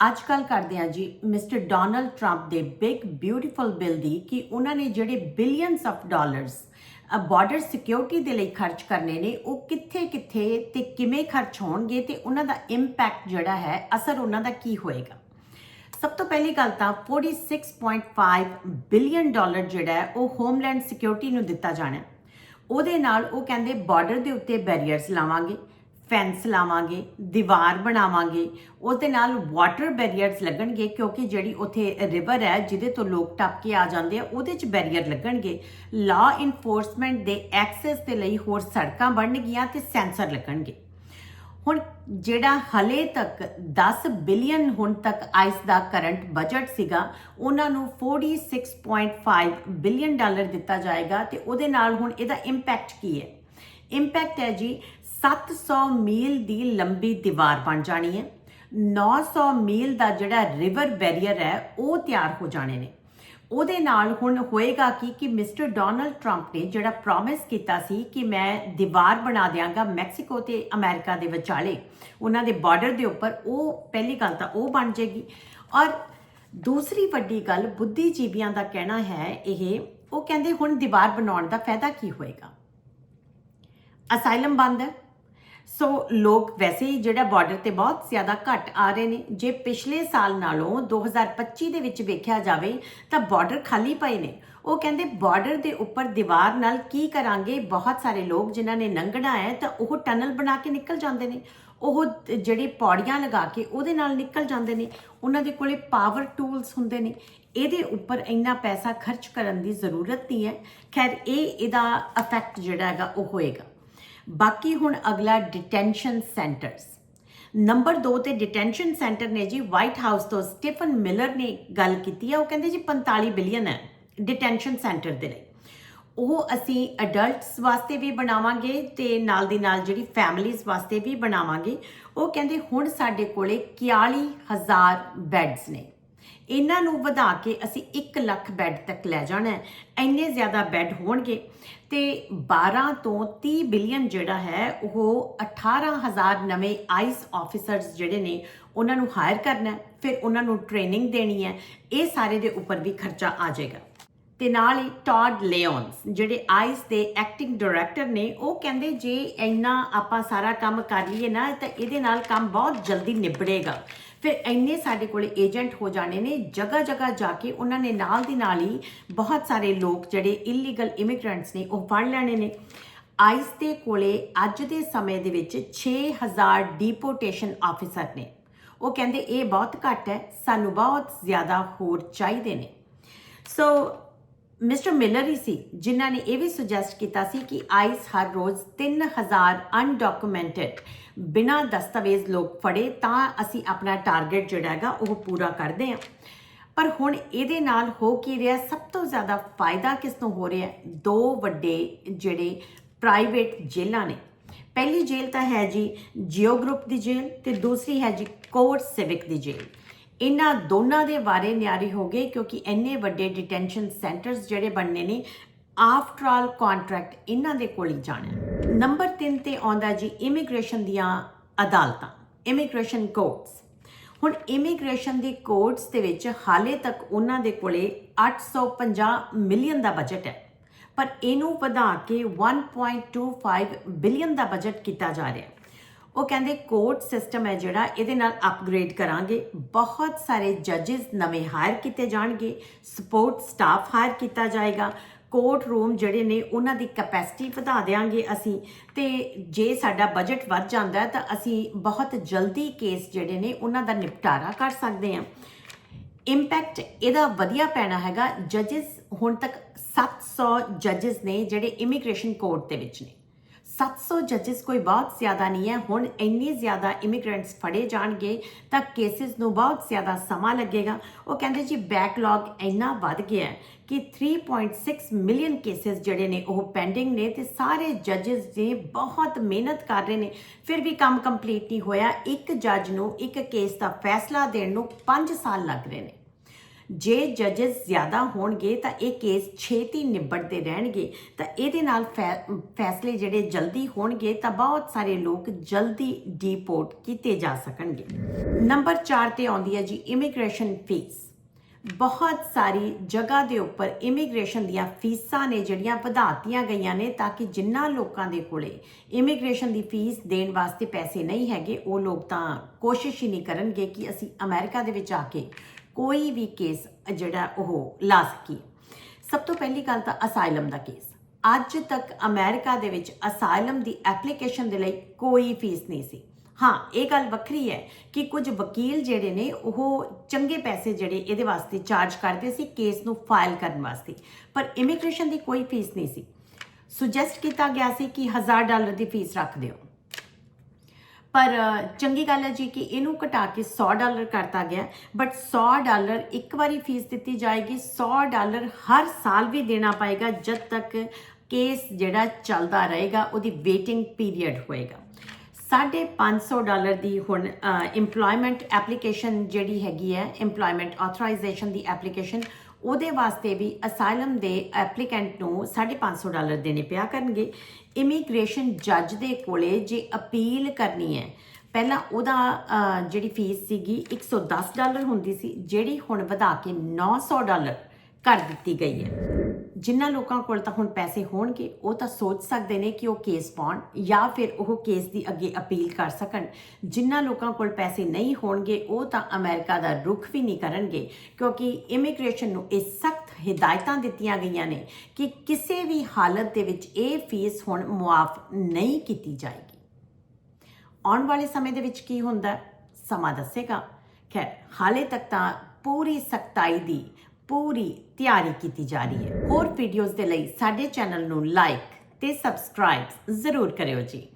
ਅੱਜ ਕੱਲ ਕਰਦੇ ਆ ਜੀ ਮਿਸਟਰ ਡੋਨਲਡ ਟਰੰਪ ਦੇ ਬਿਗ ਬਿਊਟੀਫੁਲ ਬਿੱਲ ਦੀ ਕਿ ਉਹਨਾਂ ਨੇ ਜਿਹੜੇ billions of dollars border security ਦੇ ਲਈ ਖਰਚ ਕਰਨੇ ਨੇ, ਉਹ ਕਿੱਥੇ ਕਿੱਥੇ ਤੇ ਕਿਵੇਂ ਖਰਚ ਹੋਣਗੇ ਤੇ ਉਹਨਾਂ ਦਾ ਇੰਪੈਕਟ ਜਿਹੜਾ ਹੈ, ਅਸਰ ਉਹਨਾਂ ਦਾ ਕੀ ਹੋਏਗਾ? ਸਭ ਤੋਂ ਪਹਿਲੀ ਗੱਲ ਤਾਂ 46.5 ਬਿਲੀਅਨ ਡਾਲਰ ਜਿਹੜਾ ਹੈ, ਉਹ ਹੋਮਲੈਂਡ ਸਿਕਿਉਰਿਟੀ ਨੂੰ ਦਿੱਤਾ ਜਾਣਾ ਉਹਦੇ ਨਾਲ ਉਹ ਕਹਿੰਦੇ ਬਾਰਡਰ ਦੇ ਉੱਤੇ ਬੈਰੀਅਰਸ ਲਾਵਾਂਗੇ। ਫੈਂਸ ਲਾਵਾਂਗੇ, ਦੀਵਾਰ ਬਣਾਵਾਂਗੇ, ਉਹਦੇ ਨਾਲ ਵਾਟਰ ਬੈਰੀਅਰਸ ਲੱਗਣਗੇ ਕਿਉਂਕਿ ਜਿਹੜੀ ਉੱਥੇ ਰਿਵਰ ਹੈ ਜਿਹਦੇ ਤੋਂ ਲੋਕ ਟੱਪ ਕੇ ਆ ਜਾਂਦੇ ਆ, ਉਹਦੇ 'ਚ ਬੈਰੀਅਰ ਲੱਗਣਗੇ। ਲਾ ਇਨਫੋਰਸਮੈਂਟ ਦੇ ਐਕਸੈਸ ਦੇ ਲਈ ਹੋਰ ਸੜਕਾਂ ਬਣਨਗੀਆਂ ਤੇ ਸੈਂਸਰ ਲੱਗਣਗੇ। ਹੁਣ ਜਿਹੜਾ ਹਲੇ ਤੱਕ 10 ਬਿਲੀਅਨ ਹੁਣ ਤੱਕ ਆਈਸ ਦਾ ਕਰੰਟ ਬਜਟ ਸੀਗਾ, ਉਹਨਾਂ ਨੂੰ 46.5 ਬਿਲੀਅਨ ਡਾਲਰ ਦਿੱਤਾ ਜਾਏਗਾ ਤੇ ਉਹਦੇ ਨਾਲ ਹੁਣ ਇਹਦਾ ਇੰਪੈਕਟ ਕੀ ਹੈ? ਇੰਪੈਕਟ ਹੈ ਜੀ 700 ਮੀਲ ਦੀ ਲੰਬੀ ਦੀਵਾਰ ਬਣ ਜਾਣੀ ਹੈ। 900 ਮੀਲ ਦਾ ਜਿਹੜਾ ਰਿਵਰ ਬੈਰੀਅਰ ਹੈ, ਉਹ ਤਿਆਰ ਹੋ ਜਾਣੇ ਨੇ। ਉਹਦੇ ਨਾਲ ਹੁਣ ਹੋਏਗਾ ਕਿ ਕਿ ਮਿਸਟਰ ਡੋਨਲਡ ਟਰੰਪ ਨੇ ਜਿਹੜਾ ਪ੍ਰੋਮਿਸ ਕੀਤਾ ਸੀ ਕਿ ਮੈਂ ਦੀਵਾਰ ਬਣਾ ਦਿਆਂਗਾ ਮੈਕਸੀਕੋ ਤੇ ਅਮਰੀਕਾ ਦੇ ਵਿਚਾਲੇ, ਉਹਨਾਂ ਦੇ ਬਾਰਡਰ ਦੇ ਉੱਪਰ, ਉਹ ਪਹਿਲੀ ਗੱਲ ਤਾਂ ਉਹ ਬਣ ਜੇਗੀ। ਔਰ ਦੂਸਰੀ ਵੱਡੀ ਗੱਲ ਬੁੱਧੀਜੀਵੀਆਂ ਦਾ ਕਹਿਣਾ ਹੈ ਇਹ, ਉਹ ਕਹਿੰਦੇ ਹੁਣ ਦੀਵਾਰ ਬਣਾਉਣ ਦਾ ਫਾਇਦਾ ਕੀ ਹੋਏਗਾ? ਅਸਾਈਲਮ ਬੰਦ ਹੈ। ਸੋ ਲੋਕ ਵੈਸੇ ਹੀ ਜਿਹੜਾ ਬਾਰਡਰ ਤੇ ਬਹੁਤ ਜ਼ਿਆਦਾ ਘੱਟ ਆ ਰਹੇ ਨੇ। ਜੇ ਪਿਛਲੇ ਸਾਲ ਨਾਲੋਂ 2025 ਦੇ ਵਿੱਚ ਵੇਖਿਆ ਜਾਵੇ ਤਾਂ ਬਾਰਡਰ ਖਾਲੀ ਪਏ ਨੇ। ਉਹ ਕਹਿੰਦੇ ਬਾਰਡਰ ਦੇ ਉੱਪਰ ਦੀਵਾਰ ਨਾਲ ਕੀ ਕਰਾਂਗੇ? ਬਹੁਤ ਸਾਰੇ ਲੋਕ ਜਿਨ੍ਹਾਂ ਨੇ ਲੰਘਣਾ ਹੈ ਤਾਂ ਉਹ ਟਨਲ ਬਣਾ ਕੇ ਨਿਕਲ ਜਾਂਦੇ ਨੇ। ਉਹ ਜਿਹੜੇ ਪੌੜੀਆਂ ਲਗਾ ਕੇ ਉਹਦੇ ਨਾਲ ਨਿਕਲ ਜਾਂਦੇ ਨੇ। ਉਹਨਾਂ ਦੇ ਕੋਲੇ ਪਾਵਰ ਟੂਲਸ ਹੁੰਦੇ ਨੇ। ਇਹਦੇ ਉੱਪਰ ਇੰਨਾ ਪੈਸਾ ਖਰਚ ਕਰਨ ਦੀ ਜ਼ਰੂਰਤ ਨਹੀਂ ਹੈ। ਖੈਰ, ਇਹ ਇਹਦਾ ਇਫੈਕਟ ਜਿਹੜਾ ਹੈਗਾ ਉਹ ਹੋਏਗਾ। ਬਾਕੀ ਹੁਣ ਅਗਲਾ ਡਿਟੈਂਸ਼ਨ ਸੈਂਟਰਸ ਨੰਬਰ 2 ਤੇ ਡਿਟੈਂਸ਼ਨ ਸੈਂਟਰ ਨੇ ਜੀ ਵਾਈਟ ਹਾਊਸ ਤੋਂ ਸਟੀਫਨ ਮਿਲਰ ਨੇ ਗੱਲ ਕੀਤੀ ਹੈ ਉਹ ਕਹਿੰਦੇ ਜੀ 45 ਬਿਲੀਅਨ ਹੈ ਡਿਟੈਂਸ਼ਨ ਸੈਂਟਰ ਦੇ ਲਈ। ਉਹ ਅਸੀਂ ਅਡਲਟਸ ਵਾਸਤੇ ਵੀ ਬਣਾਵਾਂਗੇ ਤੇ ਨਾਲ ਦੀ ਨਾਲ ਜਿਹੜੀ ਫੈਮਿਲੀਜ਼ ਵਾਸਤੇ ਵੀ ਬਣਾਵਾਂਗੇ। ਉਹ ਕਹਿੰਦੇ ਹੁਣ ਸਾਡੇ ਕੋਲੇ 41000 ਬੈੱਡਸ ਨੇ। ਇਹਨਾਂ ਨੂੰ ਵਧਾ ਕੇ ਅਸੀਂ 1 ਲੱਖ ਬੈੱਡ ਤੱਕ ਲੈ ਜਾਣਾ ਹੈ। ਇੰਨੇ ਜ਼ਿਆਦਾ ਬੈੱਡ ਹੋਣਗੇ। ਤੇ 12 ਤੋਂ 30 ਬਿਲੀਅਨ ਜਿਹੜਾ ਹੈ, ਉਹ 18000 ਨਵੇਂ ਆਈਸ ਆਫੀਸਰਸ ਜਿਹੜੇ ਨੇ, ਉਹਨਾਂ ਨੂੰ ਹਾਇਰ ਕਰਨਾ ਫਿਰ ਉਹਨਾਂ ਨੂੰ ਟ੍ਰੇਨਿੰਗ ਦੇਣੀ ਹੈ। ਇਹ ਸਾਰੇ ਦੇ ਉੱਪਰ ਵੀ ਖਰਚਾ ਆ ਜਾਏਗਾ। ਤੇ ਨਾਲ ਹੀ ਟੌਡ ਲਿਓਨਸ ਜਿਹੜੇ ਆਈਸ ਦੇ ਐਕਟਿੰਗ ਡਾਇਰੈਕਟਰ ਨੇ, ਉਹ ਕਹਿੰਦੇ ਜੇ ਇੰਨਾ ਆਪਾਂ ਸਾਰਾ ਕੰਮ ਕਰ ਲਈਏ ਨਾ, ਤਾਂ ਇਹਦੇ ਨਾਲ ਕੰਮ ਬਹੁਤ ਜਲਦੀ ਨਿਬੜੇਗਾ। ਫਿਰ ਇੰਨੇ ਸਾਡੇ ਕੋਲੇ ਏਜੰਟ ਹੋ ਜਾਣੇ ਨੇ ਜਗ੍ਹਾ ਜਗ੍ਹਾ ਜਾ ਕੇ ਉਹਨਾਂ ਨੇ ਨਾਲ ਦੀ ਨਾਲ ਹੀ ਬਹੁਤ ਸਾਰੇ ਲੋਕ ਜਿਹੜੇ ਇਲੀਗਲ ਇਮੀਗ੍ਰੈਂਟਸ ਨੇ, ਉਹ ਫੜ ਲੈਣੇ ਨੇ। ਆਈਸ ਦੇ ਕੋਲੇ ਅੱਜ ਦੇ ਸਮੇਂ ਦੇ ਵਿੱਚ 6000 ਡਿਪੋਰਟੇਸ਼ਨ ਆਫੀਸਰ ਨੇ। ਉਹ ਕਹਿੰਦੇ ਇਹ ਬਹੁਤ ਘੱਟ ਹੈ, ਸਾਨੂੰ ਬਹੁਤ ਜ਼ਿਆਦਾ ਹੋਰ ਚਾਹੀਦੇ ਨੇ। ਸੋ ਮਿਸਟਰ ਮਿਲਰ ਹੀ ਸੀ, ਜਿਨ੍ਹਾਂ ਨੇ ਇਹ ਵੀ ਸੁਜੈਸਟ ਕੀਤਾ ਸੀ ਕਿ ਆਈਸ ਹਰ ਰੋਜ਼ 3000 ਅਨਡਾਕੂਮੈਂਟਡ ਬਿਨਾਂ ਦਸਤਾਵੇਜ਼ ਲੋਕ ਫੜੇ, ਤਾਂ ਅਸੀਂ ਆਪਣਾ ਟਾਰਗੇਟ ਜਿਹੜਾ ਹੈਗਾ ਉਹ ਪੂਰਾ ਕਰਦੇ ਹਾਂ। ਪਰ ਹੁਣ ਇਹਦੇ ਨਾਲ ਹੋ ਕੀ ਰਿਹਾ? ਸਭ ਤੋਂ ਜ਼ਿਆਦਾ ਫਾਇਦਾ ਕਿਸ ਨੂੰ ਹੋ ਰਿਹਾ? ਦੋ ਵੱਡੇ ਜਿਹੜੇ ਪ੍ਰਾਈਵੇਟ ਜੇਲ੍ਹਾਂ ਨੇ। ਪਹਿਲੀ ਜੇਲ੍ਹ ਤਾਂ ਹੈ ਜੀ ਜੀਓ ਗਰੁੱਪ ਦੀ ਜੇਲ੍ਹ ਤੇ ਦੂਸਰੀ ਹੈ ਜੀ ਕੋਰ ਸਿਵਿਕ ਦੀ ਜੇਲ੍ਹ। ਇਹਨਾਂ ਦੋਨਾਂ ਦੇ ਬਾਰੇ ਨਿਆਰੀ ਹੋ ਗਏ ਕਿਉਂਕਿ ਇੰਨੇ ਵੱਡੇ ਡਿਟੈਂਸ਼ਨ ਸੈਂਟਰਸ ਜਿਹੜੇ ਬਣਨੇ ਨੇ ਆਫਟਰ ਆਲ ਕੰਟਰੈਕਟ ਇਹਨਾਂ ਦੇ ਕੋਲ ਹੀ ਜਾਣਾ ਨੰਬਰ 3 ਤੇ ਆਉਂਦਾ ਜੀ ਇਮੀਗ੍ਰੇਸ਼ਨ ਦੀਆਂ ਅਦਾਲਤਾਂ ਇਮੀਗ੍ਰੇਸ਼ਨ ਕੋਰਟਸ ਹੁਣ ਇਮੀਗ੍ਰੇਸ਼ਨ ਦੀ ਕੋਰਟਸ ਦੇ ਵਿੱਚ ਹਾਲੇ ਤੱਕ ਉਹਨਾਂ ਦੇ ਕੋਲੇ 850 ਮਿਲੀਅਨ ਦਾ ਬਜਟ ਹੈ। ਪਰ ਇਹਨੂੰ ਵਧਾ ਕੇ 1.25 ਬਿਲੀਅਨ ਦਾ ਬਜਟ ਕੀਤਾ ਜਾ ਰਿਹਾ ਹੈ। ਉਹ ਕਹਿੰਦੇ ਕੋਰਟ ਸਿਸਟਮ ਹੈ ਜਿਹੜਾ, ਇਹਦੇ ਨਾਲ ਅਪਗ੍ਰੇਡ ਕਰਾਂਗੇ। ਬਹੁਤ ਸਾਰੇ ਜੱਜਸ ਨਵੇਂ ਹਾਇਰ ਕੀਤੇ ਜਾਣਗੇ ਸਪੋਰਟ ਸਟਾਫ ਹਾਇਰ ਕੀਤਾ ਜਾਏਗਾ। ਕੋਰਟ ਰੂਮ ਜਿਹੜੇ ਨੇ, ਉਹਨਾਂ ਦੀ ਕਪੈਸਿਟੀ ਵਧਾ ਦੇਾਂਗੇ ਅਸੀਂ। ਤੇ ਜੇ ਸਾਡਾ ਬਜਟ ਵੱਧ ਜਾਂਦਾ ਤਾਂ ਅਸੀਂ ਬਹੁਤ ਜਲਦੀ ਕੇਸ ਜਿਹੜੇ ਨੇ, ਉਹਨਾਂ ਦਾ ਨਿਪਟਾਰਾ ਕਰ ਸਕਦੇ ਹਾਂ। ਇੰਪੈਕਟ ਇਹਦਾ ਵਧੀਆ ਪੈਣਾ ਹੈਗਾ। ਜੱਜਸ ਹੁਣ ਤੱਕ 700 ਜੱਜਸ ਨੇ ਜਿਹੜੇ ਇਮੀਗ੍ਰੇਸ਼ਨ ਕੋਰਟ ਦੇ ਵਿੱਚ ਨੇ। 700 ਜੱਜਸ ਕੋਈ ਬਹੁਤ ਜ਼ਿਆਦਾ ਨਹੀਂ ਹੈ। ਹੁਣ ਇੰਨੇ ਜ਼ਿਆਦਾ ਇਮੀਗ੍ਰੈਂਟਸ ਫੜੇ ਜਾਣਗੇ ਤਾਂ ਕੇਸਿਸ ਨੂੰ ਬਹੁਤ ਜ਼ਿਆਦਾ ਸਮਾਂ ਲੱਗੇਗਾ। ਉਹ ਕਹਿੰਦੇ ਜੀ ਬੈਕਲੌਗ ਇੰਨਾ ਵੱਧ ਗਿਆ ਹੈ ਕਿ 3.6 ਮਿਲੀਅਨ ਕੇਸਿਸ ਜਿਹੜੇ ਨੇ ਉਹ ਪੈਂਡਿੰਗ ਨੇ ਤੇ ਸਾਰੇ ਜੱਜਸ ਨੇ ਬਹੁਤ ਮਿਹਨਤ ਕਰ ਰਹੇ ਨੇ, ਫਿਰ ਵੀ ਕੰਮ ਕੰਪਲੀਟ ਨਹੀਂ ਹੋਇਆ। ਇੱਕ ਜੱਜ ਨੂੰ ਇੱਕ ਕੇਸ ਦਾ ਫੈਸਲਾ ਦੇਣ ਨੂੰ 5 ਸਾਲ ਲੱਗ ਰਹੇ ਨੇ। ਜੇ ਜੱਜਸ ਜ਼ਿਆਦਾ ਹੋਣਗੇ ਤਾਂ ਇਹ ਕੇਸ ਛੇਤੀ ਨਿਬੜਦੇ ਰਹਿਣਗੇ। ਤਾਂ ਇਹਦੇ ਨਾਲ ਫੈ- ਫੈਸਲੇ ਜਿਹੜੇ ਜਲਦੀ ਹੋਣਗੇ ਤਾਂ ਬਹੁਤ ਸਾਰੇ ਲੋਕ ਜਲਦੀ ਡੀਪੋਰਟ ਕੀਤੇ ਜਾ ਸਕਣਗੇ। ਨੰਬਰ 4 ਤੇ ਆਉਂਦੀ ਹੈ ਜੀ ਇਮੀਗ੍ਰੇਸ਼ਨ ਫੀਸ ਬਹੁਤ ਸਾਰੀ ਜਗ੍ਹਾ ਦੇ ਉੱਪਰ ਇਮੀਗ੍ਰੇਸ਼ਨ ਦੀਆਂ ਫੀਸਾਂ ਨੇ ਜਿਹੜੀਆਂ ਵਧਾਤੀਆਂ ਗਈਆਂ ਨੇ ਤਾਂ ਕਿ ਜਿਨ੍ਹਾਂ ਲੋਕਾਂ ਦੇ ਕੋਲੇ ਇਮੀਗ੍ਰੇਸ਼ਨ ਦੀ ਫੀਸ ਦੇਣ ਵਾਸਤੇ ਪੈਸੇ ਨਹੀਂ ਹੈਗੇ, ਉਹ ਲੋਕ ਤਾਂ ਕੋਸ਼ਿਸ਼ ਹੀ ਨਹੀਂ ਕਰਨਗੇ ਕਿ ਅਸੀਂ ਅਮਰੀਕਾ ਦੇ ਵਿੱਚ ਆ ਕੇ ਕੋਈ ਵੀ ਕੇਸ ਜਿਹੜਾ ਉਹ ਲਾ ਸਕੀਏ। ਸਭ ਤੋਂ ਪਹਿਲੀ ਗੱਲ ਤਾਂ ਅਸਾਈਲਮ ਦਾ ਕੇਸ। ਅੱਜ ਤੱਕ ਅਮਰੀਕਾ ਦੇ ਵਿੱਚ ਅਸਾਈਲਮ ਦੀ ਐਪਲੀਕੇਸ਼ਨ ਦੇ ਲਈ ਕੋਈ ਫੀਸ ਨਹੀਂ ਸੀ। ਹਾਂ, ਇਹ ਗੱਲ ਵੱਖਰੀ ਹੈ ਕਿ ਕੁਝ ਵਕੀਲ ਜਿਹੜੇ ਨੇ, ਉਹ ਚੰਗੇ ਪੈਸੇ ਜਿਹੜੇ ਇਹਦੇ ਵਾਸਤੇ ਚਾਰਜ ਕਰਦੇ ਸੀ, ਕੇਸ ਨੂੰ ਫਾਈਲ ਕਰਨ ਵਾਸਤੇ। ਪਰ ਇਮੀਗ੍ਰੇਸ਼ਨ ਦੀ ਕੋਈ ਫੀਸ ਨਹੀਂ ਸੀ। ਸੁਜੈਸਟ ਕੀਤਾ ਗਿਆ ਸੀ ਕਿ 1000 ਡਾਲਰ ਦੀ ਫੀਸ ਰੱਖ ਦਿਓ। ਪਰ ਚੰਗੀ ਗੱਲ ਹੈ ਜੀ ਕਿ ਇਹਨੂੰ ਘਟਾ ਕੇ 100 ਡਾਲਰ ਕਰਤਾ ਗਿਆ ਬਟ 100 ਡਾਲਰ ਇੱਕ ਵਾਰੀ ਫੀਸ ਦਿੱਤੀ ਜਾਏਗੀ 100 ਡਾਲਰ ਹਰ ਸਾਲ ਵੀ ਦੇਣਾ ਪਏਗਾ ਜਦ ਤੱਕ ਕੇਸ ਜਿਹੜਾ ਚੱਲਦਾ ਰਹੇਗਾ, ਉਹਦੀ ਵੇਟਿੰਗ ਪੀਰੀਅਡ ਹੋਏਗਾ। 550 ਡਾਲਰ ਦੀ ਹੁਣ EMPLOYMENT ਐਪਲੀਕੇਸ਼ਨ ਜਿਹੜੀ ਹੈਗੀ ਹੈ, EMPLOYMENT ਆਥੋਰਾਈਜੇਸ਼ਨ ਦੀ ਐਪਲੀਕੇਸ਼ਨ ਉਹਦੇ ਵਾਸਤੇ ਵੀ ਅਸਾਈਲਮ ਦੇ ਐਪਲੀਕੈਂਟ ਨੂੰ 550 ਡਾਲਰ ਦੇਣੇ ਪਿਆ ਕਰਨਗੇ। ਇਮੀਗ੍ਰੇਸ਼ਨ ਜੱਜ ਦੇ ਕੋਲੇ ਜੇ ਅਪੀਲ ਕਰਨੀ ਹੈ, ਪਹਿਲਾਂ ਉਹਦਾ ਜਿਹੜੀ ਫੀਸ ਸੀਗੀ 110 ਡਾਲਰ ਹੁੰਦੀ ਸੀ, ਜਿਹੜੀ ਹੁਣ ਵਧਾ ਕੇ 900 ਡਾਲਰ ਕਰ ਦਿੱਤੀ ਗਈ ਹੈ। ਜਿਨ੍ਹਾਂ ਲੋਕਾਂ ਕੋਲ ਤਾਂ ਹੁਣ ਪੈਸੇ ਹੋਣਗੇ, ਉਹ ਤਾਂ ਸੋਚ ਸਕਦੇ ਨੇ ਕਿ ਉਹ ਕੇਸ ਪਾਉਣ ਜਾਂ ਫਿਰ ਉਹ ਕੇਸ ਦੀ ਅੱਗੇ ਅਪੀਲ ਕਰ ਸਕਣ। ਜਿਨ੍ਹਾਂ ਲੋਕਾਂ ਕੋਲ ਪੈਸੇ ਨਹੀਂ ਹੋਣਗੇ, ਉਹ ਤਾਂ ਅਮਰੀਕਾ ਦਾ ਰੁਖ ਵੀ ਨਹੀਂ ਕਰਨਗੇ, ਕਿਉਂਕਿ ਇਮੀਗ੍ਰੇਸ਼ਨ ਨੂੰ ਇਹ ਸਖਤ ਹਦਾਇਤਾਂ ਦਿੱਤੀਆਂ ਗਈਆਂ ਨੇ ਕਿ ਕਿਸੇ ਵੀ ਹਾਲਤ ਦੇ ਵਿੱਚ ਇਹ ਫੀਸ ਹੁਣ ਮੁਆਫ ਨਹੀਂ ਕੀਤੀ ਜਾਏਗੀ। ਆਉਣ ਵਾਲੇ ਸਮੇਂ ਦੇ ਵਿੱਚ ਕੀ ਹੁੰਦਾ? ਸਮਾਂ ਦੱਸੇਗਾ। ਖੈਰ, ਹਾਲੇ ਤੱਕ ਤਾਂ ਪੂਰੀ ਸਖਤਾਈ ਦੀ ਪੂਰੀ ਤਿਆਰੀ ਕੀਤੀ ਜਾ ਰਹੀ ਹੈ। ਹੋਰ ਵੀਡੀਓਜ਼ ਦੇ ਲਈ ਸਾਡੇ ਚੈਨਲ ਨੂੰ ਲਾਈਕ ਤੇ ਸਬਸਕ੍ਰਾਈਬ ਜ਼ਰੂਰ ਕਰਿਓ ਜੀ।